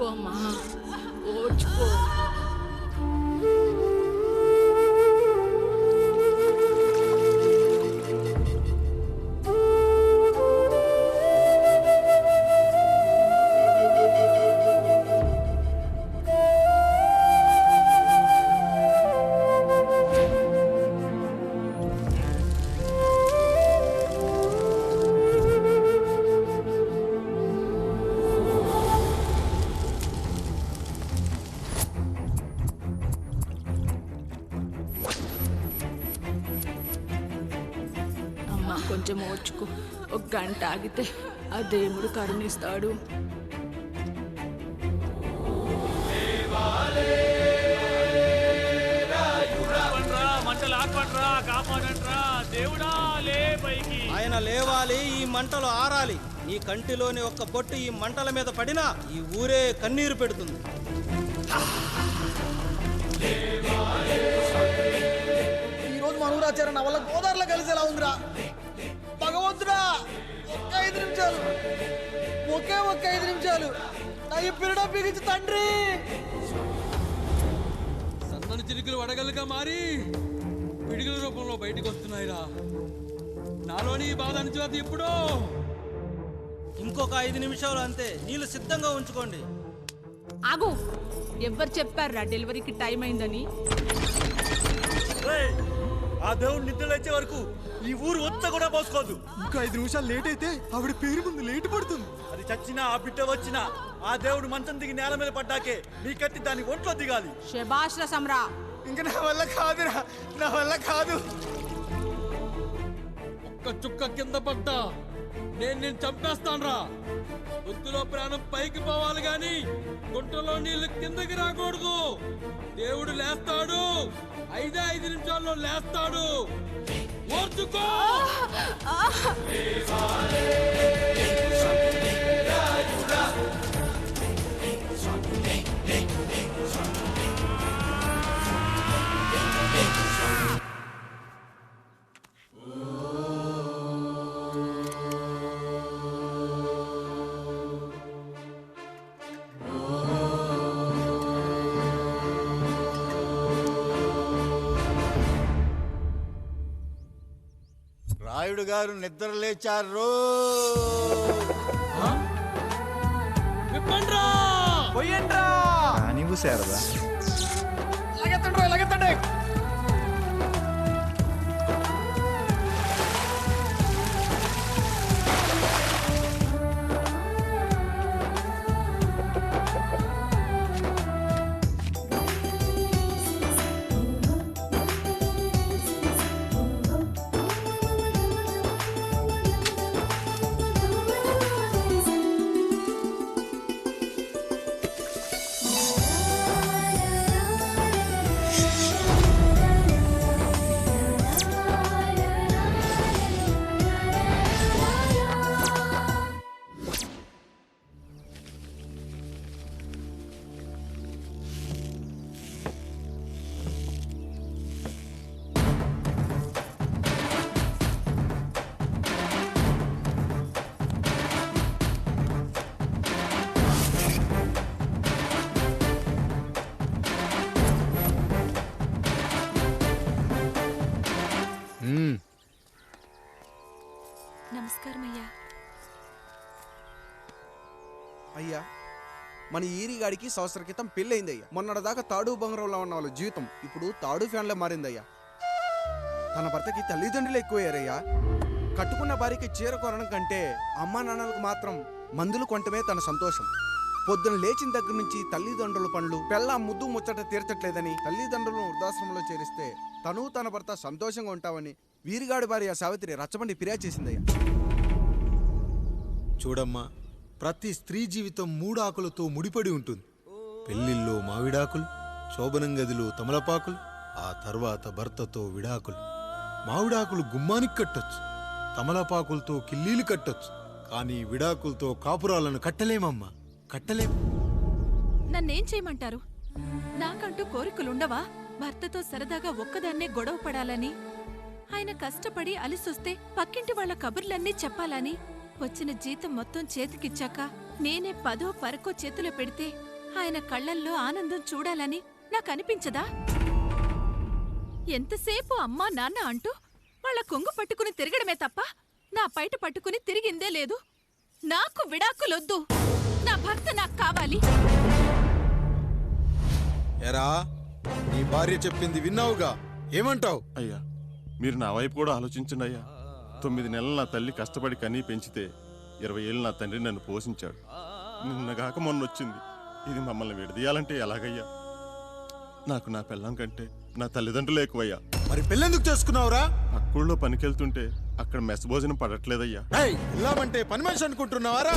ఓర్చుకో అమ్మా కొంచెం ఓర్చుకో ఒక గంట ఆగితే ఆ దేవుడు కరుణిస్తాడు. ఆయన లేవాలి ఈ మంటలు ఆరాలి. నీ కంటిలోని ఒక్క బొట్టు ఈ మంటల మీద పడినా ఈ ఊరే కన్నీరు పెడుతుంది. ఈ రోజు మన ఊరాచారం నా వల్ల గోదావరిలో కలిసేలా ఉందిరా. భగవంతుడా ఒక్క ఐదు నిమిషాలు. ఒకే ఒక్క ఐదు నిమిషాలు. నా ఈ పిల్లడ బిగించి తండ్రి. సన్నని చిరుకులు వడగలుగా మారి పిడుగుల రూపంలో బయటికి వస్తున్నాయిరా. నాలోని ఈ బాధ అణిచివేత ఇప్పుడు ఇంకొక ఐదు నిమిషాలు అంతే. నీళ్ళు సిద్ధంగా ఉంచుకోండి. ఆగు. ఎవరు చెప్పారా డెలివరీకి టైం అయిందని? ఆ దేవుడు నిద్ర లేచే వరకు ఈ ఊరు ఒత్త కూడా పోసుకోదు ఇంకా ఐదు నిమిషాలు లేట్ అయితే ఆవిడ పేరు ముందు లేట్ పడుతుంది. అది చచ్చినా ఆ బిడ్డ వచ్చినా ఆ దేవుడు మంచం దిగి నేల మీద పడ్డాకే నీ కత్తి దాని ఒంట్లో దిగాలి. శబాష్ల సమ్రా. ఇంకా నా వల్ల కాదురా నా వల్ల కాదు. ఒక్క చుక్క కింద పడ్డా. నేను నేను చంపేస్తానురా. గొంతులో ప్రాణం పైకి పోవాలి గాని గుంటలో నీళ్ళు కిందకి రాకూడదు. దేవుడు లేస్తాడు. ఐదే ఐదు నిమిషాల్లో లేస్తాడు. ఓర్చుకో! రాయుడు గారు నిద్ర లేచారు. విప్పండ్రా! నీవు శారదా. లగెత్తండి లగెత్తండి నమస్కారం అయ్యా. అయ్యా మన ఈరిగాడికి సంవత్సర క్రితం పెళ్ళయిందయ్యా. మొన్నటిదాకా తాడు బంగారంలో ఉన్న వాళ్ళ జీవితం ఇప్పుడు తాడు ఫ్యాన్లో మారిందయ్యా. తన భర్తకి తల్లిదండ్రులు ఎక్కువయ్యారయ్యా. కట్టుకున్న భార్యకి చీర కొనడం కంటే అమ్మా నాన్నలకు మాత్రం మందులు కొనటమే తన సంతోషం. పొద్దున లేచిన దగ్గర నుంచి తల్లిదండ్రుల పనులు పెళ్ళ ముద్దు ముచ్చట తీర్చట్లేదని తల్లిదండ్రులను వృద్ధాశ్రమంలో చేరిస్తే తను తన భర్త సంతోషంగా ఉంటామని వీరిగాడి భార్య సావిత్రి రచ్చబండి ఫిర్యాదు చేసిందయ్యా. చూడమ్మా ప్రతి స్త్రీ జీవితం మూడాకులతో ముడిపడి ఉంటుంది. పెళ్ళిల్లో మావిడాకులు శోభనం గదిలో తమలపాకులు ఆ తర్వాత భర్తతో విడాకులు. మావిడాకులు గుమ్మానికి కట్టొచ్చు తమలపాకులతో కిల్లీలు కట్టొచ్చు కానీ విడాకులతో కాపురాలను కట్టలేమమ్మా కట్టలేం. నన్నేం చేయమంటారు? నాకంటూ కోరికలుండవా? భర్తతో సరదాగా ఒక్కదాన్నే గొడవ పడాలని ఆయన కష్టపడి అలిసొస్తే పక్కింటి వాళ్ళ కబుర్లన్నీ చెప్పాలని? వచ్చిన జీతం మొత్తం చేతికిచ్చాక నేనే పదో పరకో చేతిలో పెడితే ఆయన కళ్ళల్లో ఆనందం చూడాలని నాకు అనిపించదా ఎంతసేపు అమ్మా నాన్న అంటూ వాళ్ళ కొంగు పట్టుకుని తిరగడమే తప్ప నా పైట పట్టుకుని తిరిగిందే లేదు. నాకు విడాకులొద్దు. నా భర్త నాకు కావాలి. ఎరా నీ భార్య చెప్పింది విన్నావుగా? ఏమంటావు? అయ్యా మీరు నా వైపు కూడా ఆలోచించండి అయ్యా. తొమ్మిది నెలలు నా తల్లి కష్టపడి కనీ పెంచితే ఇరవై ఏళ్ళు నా తండ్రి నన్ను పోషించాడు. నిన్నగాక మొన్న వచ్చింది ఇది మమ్మల్ని విడదీయాలంటే ఎలాగయ్యా? నాకు నా పిల్లం కంటే నా తల్లిదండ్రులు ఎక్కువయ్యా. మరి పెళ్ళెందుకు చేసుకున్నావురా? పక్కూళ్ళో పనికెళ్తుంటే అక్కడ మెస్ భోజనం పడట్లేదయ్యా. ఇల్లామంటే పని మనిషి అనుకుంటున్నావారా?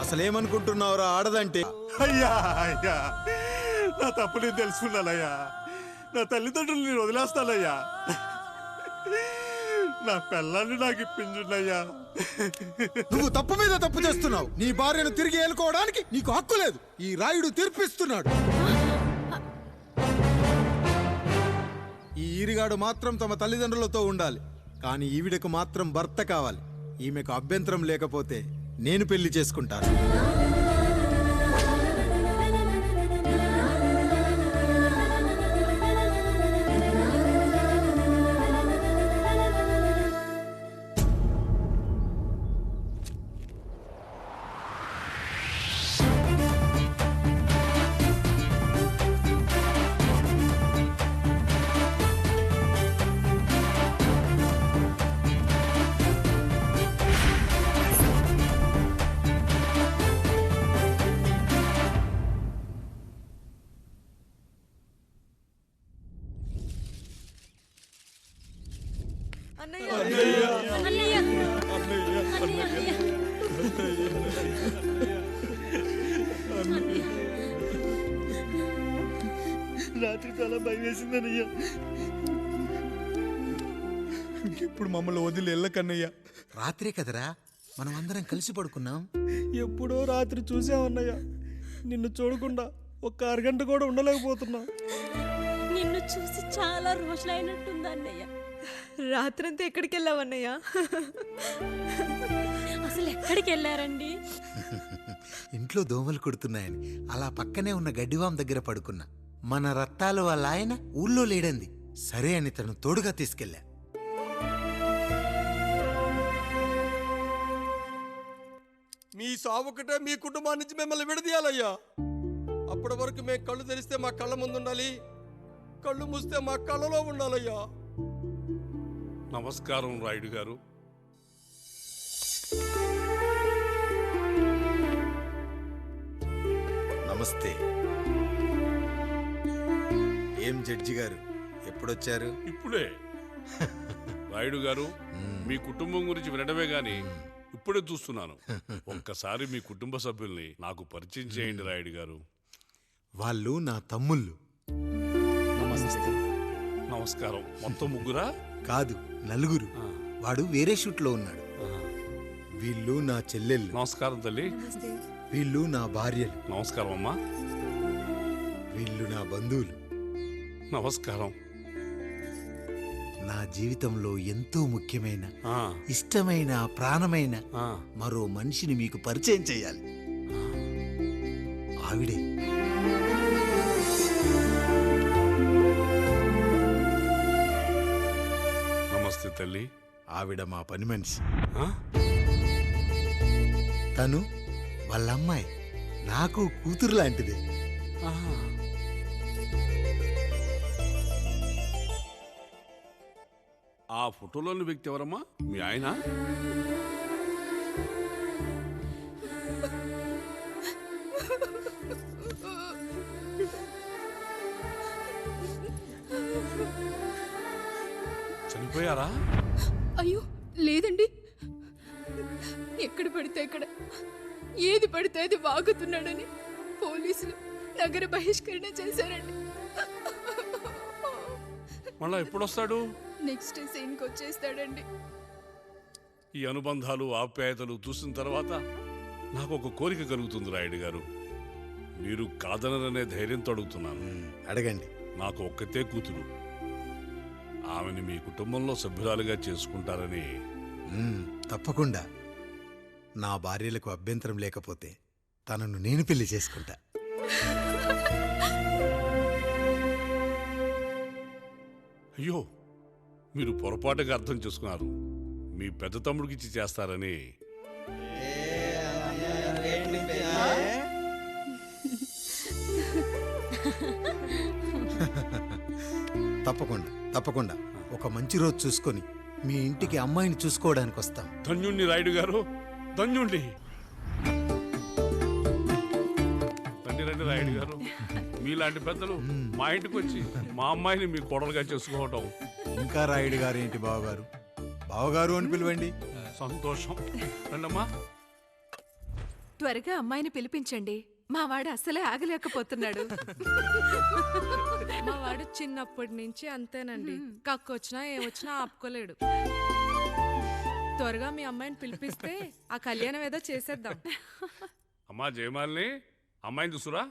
అసలేమనుకుంటున్నావురా ఆడదంటే? అయ్యా అయ్యా. నా తప్పు నేను తెలుసుకున్నానయ్యా. నా తల్లిదండ్రులు నేను వదిలేస్తానయ్యా. నా పిల్లల్ని నాకు ఇప్పించుండయ్యా. నువ్వు తప్పు మీద తప్పు చేస్తున్నావు. నీ భార్యను తిరిగి ఏలుకోవడానికి నీకు హక్కు లేదు. ఈ రాయుడు తీర్పిస్తున్నాడు. ఈ ఈరిగాడు మాత్రం తమ తల్లిదండ్రులతో ఉండాలి. కానీ ఈవిడకు మాత్రం భర్త కావాలి. ఈమెకు అభ్యంతరం లేకపోతే నేను పెళ్ళి చేసుకుంటాను. రాత్రి చాలా భయం వేసిందనయ్యా ఇప్పుడు మమ్మల్ని వదిలి వెళ్ళకన్నయ్యా. రాత్రే కదరా? మనం అందరం కలిసి పడుకున్నాం. ఎప్పుడో రాత్రి చూసామన్నయ్య నిన్ను చూడకుండా ఒక్క అరగంట కూడా ఉండలేకపోతున్నా. నిన్ను చూసి చాలా రోజులైనట్టుంది అన్నయ్య. రాత్రంతా ఎక్కడికి వెళ్ళావన్నయ్య అసలు ఎక్కడికి వెళ్ళారండి? ఇంట్లో దోమలు కుడుతున్నాయని. అలా పక్కనే ఉన్న గడ్డివాం దగ్గర పడుకున్నా. మన రత్తాలు వాళ్ళ ఆయన ఊళ్ళో లేడంది. సరే అని తను తోడుగా తీసుకెళ్ళా. మీ సావుకటే మీ కుటుంబం నుంచి మిమ్మల్ని విడదీయాలయ్యా. అప్పటి వరకు మేము కళ్ళు తెరిస్తే మా కళ్ళ ముందు ఉండాలి కళ్ళు మూస్తే మా కళ్ళలో ఉండాలయ్యా. నమస్కారం రాయుడు గారు. నమస్తే. ఏం జడ్జి గారు? ఎప్పుడొచ్చారు? ఇప్పుడే. రాయుడు గారు మీ కుటుంబం గురించి వినడమే గాని ఇప్పుడే చూస్తున్నాను. ఒక్కసారి మీ కుటుంబ సభ్యుల్ని నాకు పరిచయం చేయండి రాయుడు గారు. వాళ్ళు నా తమ్ముళ్ళు. నమస్కారం. మొత్తం ముగ్గురా? కాదు నలుగురు. వాడు వేరే షూట్లో ఉన్నాడు. వీళ్ళు నా చెల్లెళ్ళు. నమస్కారం తల్లి. వీళ్ళు నా భార్యలు. నమస్కారం అమ్మా. వీళ్ళు నా బంధువులు. నమస్కారం. నా జీవితంలో ఎంతో ముఖ్యమైన ఆ, ఇష్టమైన ప్రాణమైన ఆ. మరో మనిషిని మీకు పరిచయం చేయాలి. ఆవిడే. నమస్తే తల్లి. ఆవిడ మా పని మనిషి. ఆ? తను వాళ్ళ అమ్మాయి. నాకు కూతురు లాంటిదే. ఆ. ఆ ఫోటోలోని వ్యక్తి ఎవరమ్మా? మీ ఆయన? చనిపోయారా? అయ్యో లేదండి. ఎక్కడ పడితే అక్కడ ఏది పడితే అది వాగుతున్నాడని పోలీసులు నగర బహిష్కరణ చేశారండి. మళ్ళా ఎప్పుడు వస్తాడు నెక్స్ట్ సీన్కి వచ్చేస్తాడండి. ఈ అనుబంధాలు ఆప్యాయతలు చూసిన తర్వాత నాకు ఒక కోరిక కలుగుతుంది రాయుడు గారు. మీరు కాదనరనే ధైర్యంతో అడుగుతున్నాను. అడగండి. నాకు ఒక్కతే కూతురు. ఆమెని మీ కుటుంబంలో సభ్యురాలుగా చేసుకుంటారని. మ్మ్, తప్పకుండా. నా భార్యలకు అభ్యంతరం లేకపోతే తనను నేను పెళ్ళి చేసుకుంటా. అయ్యో మీరు పొరపాటుగా అర్థం చేసుకున్నారు. మీ పెద్ద తమ్ముడికి ఇచ్చి చేస్తారని. తప్పకుండా తప్పకుండా. ఒక మంచి రోజు చూసుకొని మీ ఇంటికి అమ్మాయిని చూసుకోవడానికి వస్తాం. ధన్యుణ్ణి రాయుడు గారు. ధన్యుణ్ణి. రండి రండి రాయుడు గారు. మీలాంటి పెద్దలు మా ఇంటికి వచ్చి మా అమ్మాయిని మీ కోడలుగా చేసుకోవటం ఇంకా రాయుడు గారు ఏంటి బావగారు? బావగారు అని పిలవండి. సంతోషం. రండమ్మా. త్వరగా అమ్మాయిని పిలిపించండి. మా వాడు అసలే ఆగలేకపోతున్నాడు. మా వాడు చిన్నప్పటి నుంచి అంతేనండి. కక్కొచ్చినా ఏమొచ్చినా ఆపుకోలేడు. త్వరగా మీ అమ్మాయిని పిలిపిస్తే ఆ కళ్యాణం ఏదో చేసేద్దాం. అమ్మా జయమాలిని. అమ్మాయిని చూసురా.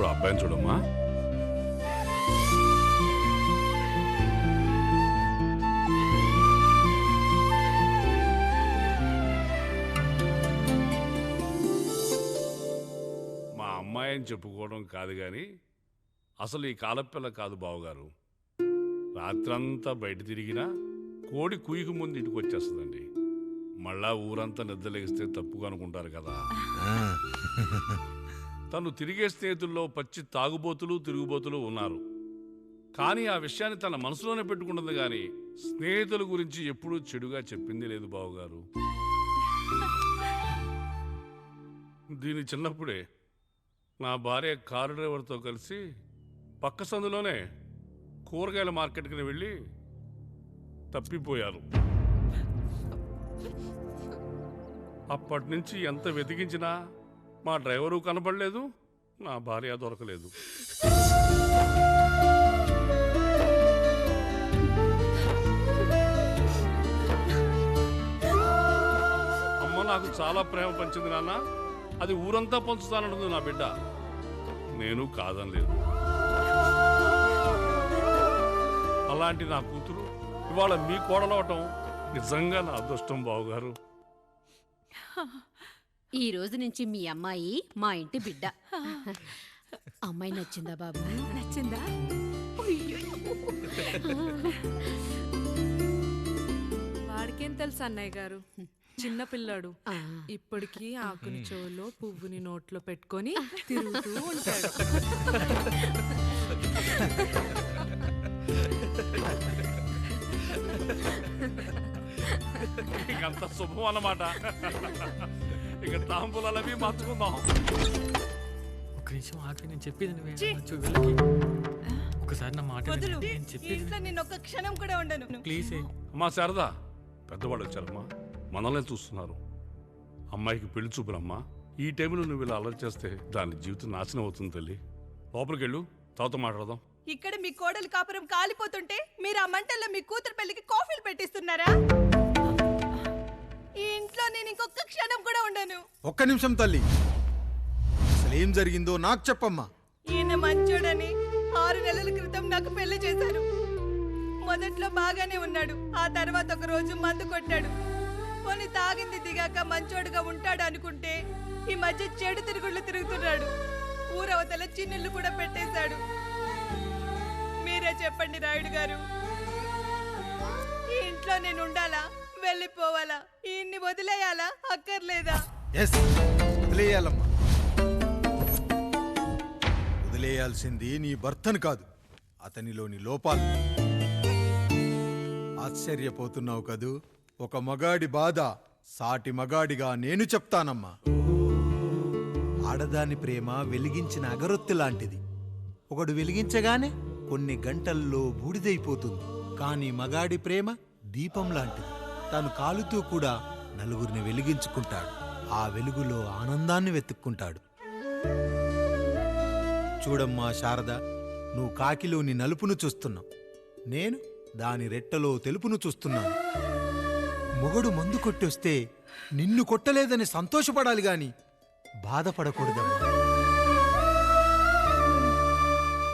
కూడా అబ్బాయిని చూడమ్మా. మా అమ్మాయి అని చెప్పుకోవడం కాదు కానీ అసలు ఈ కాలపిల్ల కాదు బావగారు. రాత్రంతా బయట తిరిగినా కోడి కుయ్యకు ముందు ఇంటికి వచ్చేస్తుందండి. మళ్ళా ఊరంతా నిద్రలేగిస్తే తప్పుగా అనుకుంటారు కదా. తను తిరిగే స్నేహితుల్లో పచ్చి తాగుబోతులు తిరుగుబోతులు ఉన్నారు. కానీ ఆ విషయాన్ని తన మనసులోనే పెట్టుకుంటుంది కానీ స్నేహితుల గురించి ఎప్పుడూ చెడుగా చెప్పింది లేదు బావగారు. దీని చిన్నప్పుడే నా భార్య కారు డ్రైవర్తో కలిసి పక్క సందులోనే కూరగాయల మార్కెట్కి వెళ్ళి తప్పిపోయారు. అప్పటి నుంచి ఎంత వెతికించినా మా డ్రైవరు కనపడలేదు నా భార్య దొరకలేదు. అమ్మ నాకు చాలా ప్రేమ పంచింది నాన్న. అది ఊరంతా పంచుతానంటుంది నా బిడ్డ. నేను కాదనలేదు. అలాంటి నా కూతురు ఇవాళ మీ కోడలవటం నిజంగా నా అదృష్టం బావుగారు. ఈ రోజు నుంచి మీ అమ్మాయి మా ఇంటి బిడ్డ. అమ్మాయి నచ్చిందా బాబు? నచ్చిందా? వాడికేం తెలుసు అన్నయ్య గారు? చిన్న పిల్లాడు. ఇప్పటికీ ఆకుని చెవులో పువ్వుని నోట్లో పెట్టుకొని తిరుగుతూ ఉంటాడు. ఇంకంత శుభం అన్నమాట. ఇక తాంబూలవి మార్చుకుందాం. ఒక్క నిమిషం ఆగి నేను చెప్పేది నువ్వే ఛీ! వచ్చు వెళ్ళకి ఒకసారి నా మాట విను. నేను చెప్పేది ఇంట్లో నేను ఒక్క క్షణం కూడా ఉండను. ప్లీజ్ అమ్మా శారదా. పెద్దవాళ్ళు వచ్చారమ్మా. మనల్ని చూస్తున్నారు. అమ్మాయికి పెళ్ళి చూపురమ్మా ఈ టైంలో నువ్వు ఇలా అలర్ట్ చేస్తే దాని జీవితం నాశనం అవుతుంది తల్లి. లోపలికి వెళ్ళు. తాత మాట్లాడదాం. ఇక్కడ మీ కోడలు కాపురం కాలిపోతుంటే మీరు ఆ మంటల్లో మీ కూతురు పెళ్ళికి కాఫీలు పెట్టిస్తున్నారా? ఒక్క నిమిషం తల్లి. ఏం జరిగిందో నాకు చెప్పమ్మా. ఈయన మంచోడని ఆరు నెలల క్రితం నాకు పెళ్ళి చేశారు. మొదట్లో బాగానే ఉన్నాడు. ఆ తర్వాత ఒక రోజు మందు కొట్టాడు. పోని తాగింది దిగాక మంచోడుగా ఉంటాడు అనుకుంటే ఈ మధ్య చెడు తిరుగుళ్ళు తిరుగుతున్నాడు. ఊరవతల చిన్నిళ్ళు కూడా పెట్టేశాడు. మీరే చెప్పండి రాయుడు గారు. ఈ ఇంట్లో నేను ఉండాలా? వెళ్ళిపోవాలా? ఈయన్ని వదిలేయాలా? అక్కర్లేదా? ఎస్ వదిలేయాలమ్మా. వదిలేయాల్సింది నీ భర్తను కాదు అతనిలోని లోపాలు. ఆశ్చర్యపోతున్నావు కదూ? ఒక మగాడి బాధ సాటి మగాడిగా నేను చెప్తానమ్మా. ఆడదాని ప్రేమ వెలిగించిన అగరొత్తి లాంటిది. ఒకడు వెలిగించగానే కొన్ని గంటల్లో బూడిదైపోతుంది. కానీ మగాడి ప్రేమ దీపం లాంటిది. తాను కాలుతూ కూడా నలుగురిని వెలిగించుకుంటాడు. ఆ వెలుగులో ఆనందాన్ని వెతుక్కుంటాడు. చూడమ్మా శారద నువ్వు కాకిలోని నలుపును చూస్తున్నావు. నేను దాని రెట్టలో తెలుపును చూస్తున్నాను. మొగడు మందు కొట్టొస్తే నిన్ను కొట్టలేదని సంతోషపడాలి గాని బాధపడకూడదమ్మా.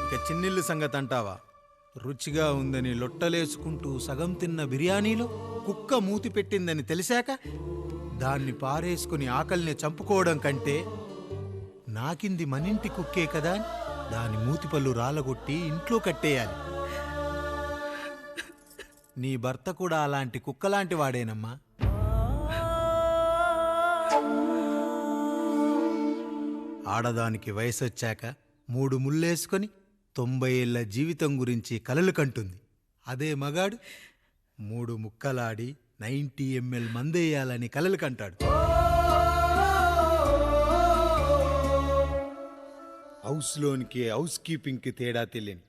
ఇక చిన్నిల్లు సంగతి అంటావా? రుచిగా ఉందని లొట్టలేసుకుంటూ సగం తిన్న బిర్యానీలో కుక్క మూతి పెట్టిందని తెలిసాక దాన్ని పారేసుకుని ఆకలిని చంపుకోవడం కంటే నాకింది మనింటి కుక్కే కదా? దాని మూతిపళ్ళు రాలగొట్టి ఇంట్లో కట్టేయాలి. నీ భర్త కూడా అలాంటి కుక్కలాంటి వాడేనమ్మా. ఆడదానికి వయసొచ్చాక మూడు ముళ్ళేసుకొని తొంభై ఏళ్ళ జీవితం గురించి కలలు కంటుంది. అదే మగాడు మూడు ముక్కలాడి నైంటీ ఎంఎల్ మందేయాలని కలలు కంటాడు. హౌస్లోనికి హౌస్ కీపింగ్కి తేడా తెలియని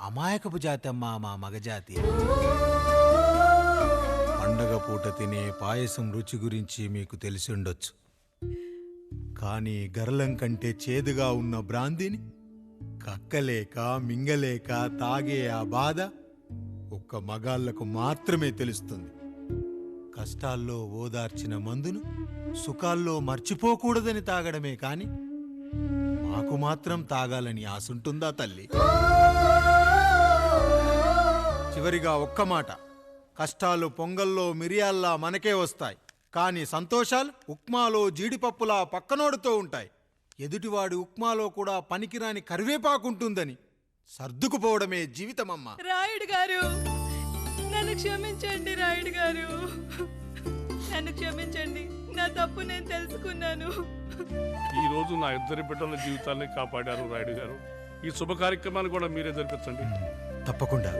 అమాయకపు జాతి అమ్మా మా మగజాతి. పండగ పూట తినే పాయసం రుచి గురించి మీకు తెలిసి ఉండొచ్చు. కానీ గరళం కంటే చేదుగా ఉన్న బ్రాంతిని కక్కలేక మింగలేక తాగే ఆ బాధ ఒక్క మగాళ్ళకు మాత్రమే తెలుస్తుంది. కష్టాల్లో ఓదార్చిన మందును సుఖాల్లో మర్చిపోకూడదని తాగడమే కాని మాకు మాత్రం తాగాలని ఆసుంటుందా తల్లి? చివరిగా ఒక్క మాట. కష్టాలు పొంగల్లో మిరియాల్లా మనకే వస్తాయి. కానీ సంతోషాలు ఉప్మాలో జీడిపప్పులా పక్కనోడుతో ఉంటాయి. ఎదుటివాడి ఉప్మాలో కూడా పనికిరాని కరివేపాకుంటుందని సర్దుకుపోవడమే జీవితమమ్మా. రాయుడు గారు నన్ను క్షమించండి రాయుడు గారు. నన్ను క్షమించండి. నా తప్పు నేను తెలుసుకున్నాను. ఈ రోజు నా ఇద్దరి బిడ్డల జీవితాన్ని కాపాడారు రాయుడు గారు. ఈ శుభ కార్యక్రమాన్ని కూడా మీరే జరిపించండి. తప్పకుండా.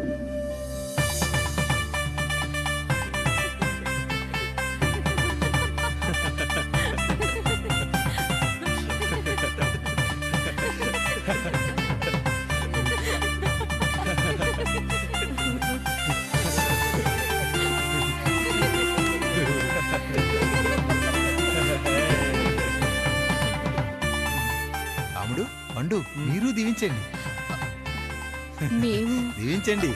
దీవించండి. మేము దీవించండి.